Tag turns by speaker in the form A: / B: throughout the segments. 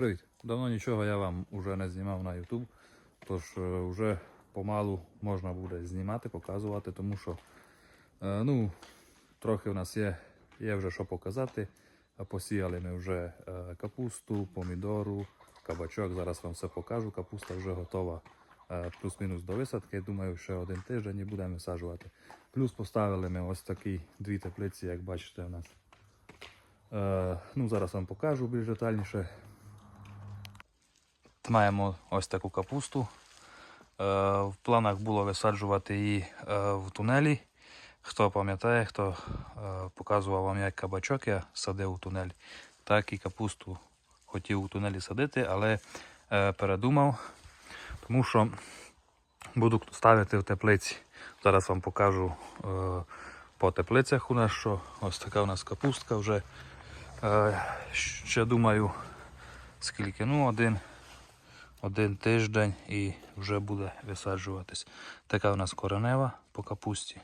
A: Привіт. Давно нічого я вам вже не знімав на YouTube, тож е, вже помалу можна буде знімати, показувати, тому що е, ну, трохи в нас є, є вже що показати. Е, Посіяли ми вже е, капусту, помідору, кабачок. Зараз вам все покажу. Капуста вже готова е, плюс-мінус до висадки. Думаю, ще один тиждень і будемо висаджувати. Плюс поставили ми ось такі дві теплиці, як бачите, у нас. Е, ну, зараз вам покажу більш детальніше. Маємо ось таку капусту. Е, в планах було висаджувати її е, в тунелі. Хто пам'ятає, хто е, показував вам, як кабачок я садив у тунелі, так і капусту хотів у тунелі садити, але передумав, тому що буду ставити в теплиці. Зараз вам покажу по теплицях у нас, що ось така у нас капустка вже. Ще думаю, скільки? Ну, один, один тиждень і вже буде висаджуватись. Така у нас коренева по капусті.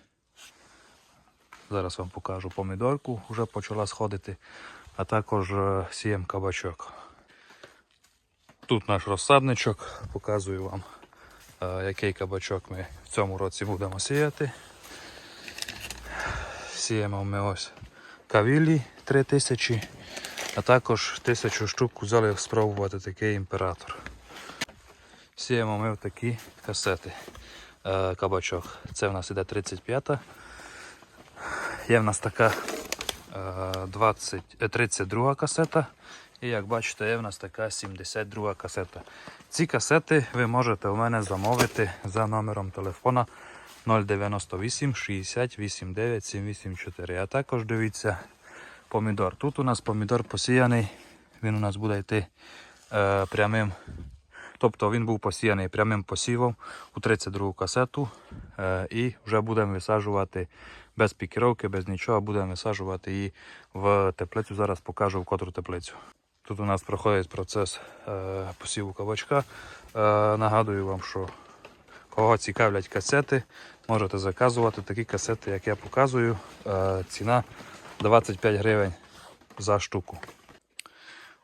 A: Зараз вам покажу помідорку, вже почала сходити, а також е, сієм кабачок. Тут наш розсадничок, показую вам, е, який кабачок ми в цьому році будемо сіяти. Сіємо ми ось кавілі 3000, а також 1000 штук взяли спробувати такий імператор. Сіємо ми в такі касети е, кабачок. Це в нас іде 35-та. Є в нас така е, 20, е, 32 касета. І як бачите, є в нас така 72 касета. Ці касети ви можете у мене замовити за номером телефона 098 60 89 784. А також дивіться помідор. Тут у нас помідор посіяний, він у нас буде йти е, прямим. Тобто він був посіяний прямим посівом у 32 касету е, і вже будемо висаджувати без пікіровки, без нічого, будемо висаджувати її в теплицю. Зараз покажу в котру теплицю. Тут у нас проходить процес е, посіву кабачка. Е, нагадую вам, що кого цікавлять касети, можете заказувати такі касети, як я показую. Ціна 25 гривень за штуку.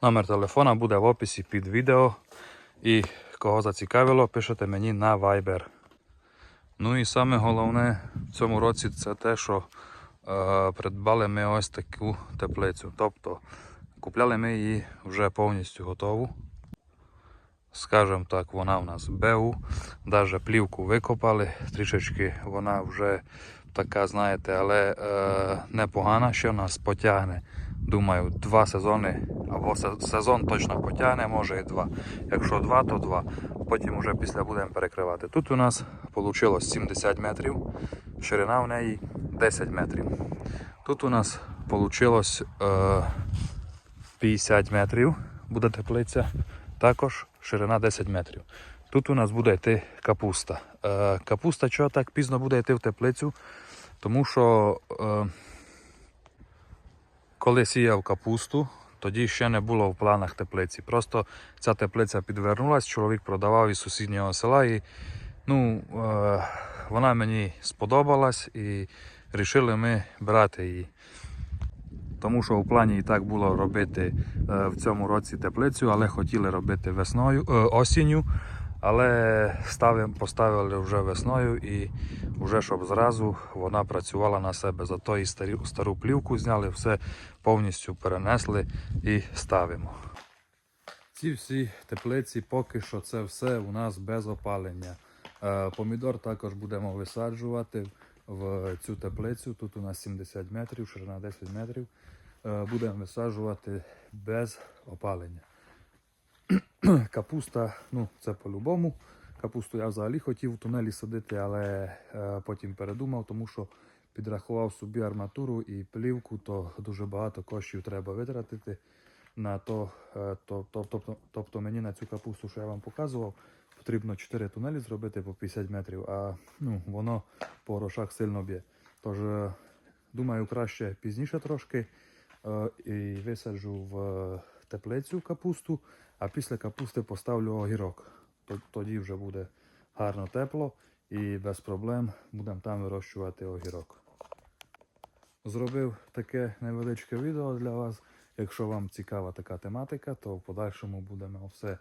A: Номер телефона буде в описі під відео. І кого зацікавило, пишете мені на Viber. Ну і саме головне в цьому році це те, що е, придбали ми ось таку теплицю. Тобто купляли ми її вже повністю готову. Скажем так, вона у нас БУ. Навіть плівку викопали, трішечки вона вже така, знаєте, але е, непогана, що нас потягне. Думаю, два сезони або сезон точно потягне, може і два. Якщо два, то два. Потім вже після будемо перекривати. Тут у нас вийшло 70 метрів, ширина в неї 10 метрів. Тут у нас вийшло е, 50 метрів буде теплиця, також ширина 10 метрів. Тут у нас буде йти капуста. Е, капуста чого так пізно буде йти в теплицю? Тому що е, коли сіяв капусту, тоді ще не було в планах теплиці. Просто ця теплиця підвернулась, чоловік продавав із сусіднього села і ну, е, вона мені сподобалась і вирішили ми брати її. Тому що в плані і так було робити е, в цьому році теплицю, але хотіли робити весною, е, осінню. Але ставим, поставили вже весною і вже щоб зразу вона працювала на себе. Зато і старі, стару плівку зняли, все повністю перенесли і ставимо. Ці всі теплиці поки що це все у нас без опалення. Е, Помідор також будемо висаджувати в цю теплицю. Тут у нас 70 метрів, ширина 10 метрів. Е, Будемо висаджувати без опалення. Капуста, ну це по-любому. Капусту я взагалі хотів в тунелі садити, але е, потім передумав, тому що підрахував собі арматуру і плівку, то дуже багато коштів треба витратити на то. Е, то, то, тобто, тобто мені на цю капусту, що я вам показував, потрібно 4 тунелі зробити по 50 метрів, а ну, воно по грошах сильно б'є. Тож, е, думаю, краще пізніше трошки е, і висаджу в теплицю капусту, а після капусти поставлю огірок. Тоді вже буде гарно тепло і без проблем будемо там вирощувати огірок. Зробив таке невеличке відео для вас. Якщо вам цікава така тематика, то в подальшому будемо все е,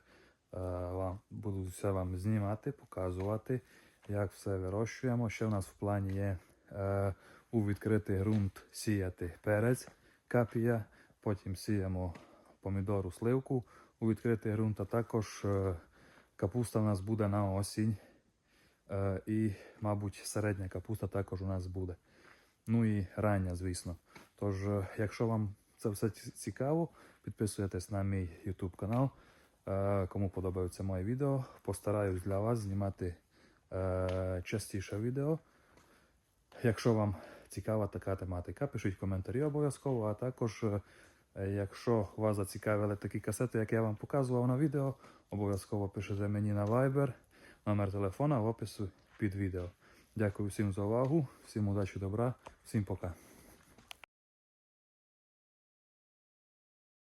A: вам буду все вам знімати, показувати, як все вирощуємо. Ще в нас в плані є е, у відкритий ґрунт сіяти перець, капія, потім сіємо помідору сливку у відкритий ґрунт, а також е, капуста в нас буде на осінь. Е, і, мабуть, середня капуста також у нас буде. Ну і рання, звісно. Тож, е, якщо вам це все цікаво, підписуйтесь на мій YouTube канал. Кому подобаються мої відео, постараюсь для вас знімати частіше відео. Якщо вам цікава така тематика, пишіть коментарі обов'язково, а також, якщо вас зацікавили такі касети, як я вам показував на відео, обов'язково пишете мені на Viber, номер телефона в описі під відео. Дякую всім за увагу, всім удачі, добра, всім пока.